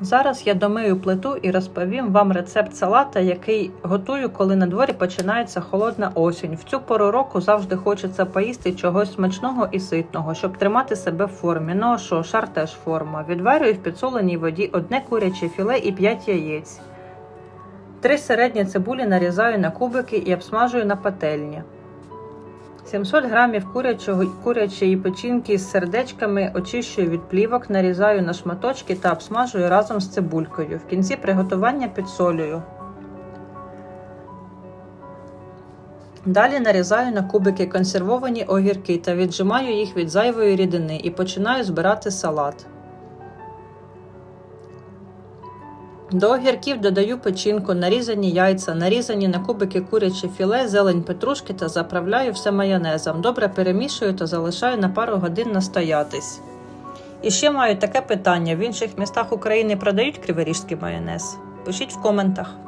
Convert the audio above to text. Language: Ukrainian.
Зараз я домию плиту і розповім вам рецепт салата, який готую, коли на дворі починається холодна осінь. В цю пору року завжди хочеться поїсти чогось смачного і ситного, щоб тримати себе в формі. Ну а що, шар теж форма. Відварюю в підсоленій воді одне куряче філе і 5 яєць. Три середні цибулі нарізаю на кубики і обсмажую на пательні. 700 грамів курячого, курячої печінки з сердечками очищую від плівок, нарізаю на шматочки та обсмажую разом з цибулькою. В кінці приготування підсолюю. Далі нарізаю на кубики консервовані огірки та віджимаю їх від зайвої рідини і починаю збирати салат. До огірків додаю печінку, нарізані яйця, нарізані на кубики куряче філе, зелень петрушки та заправляю все майонезом. Добре перемішую та залишаю на пару годин настоятись. І ще маю таке питання: в інших містах України продають криворіжський майонез? Пишіть в коментах.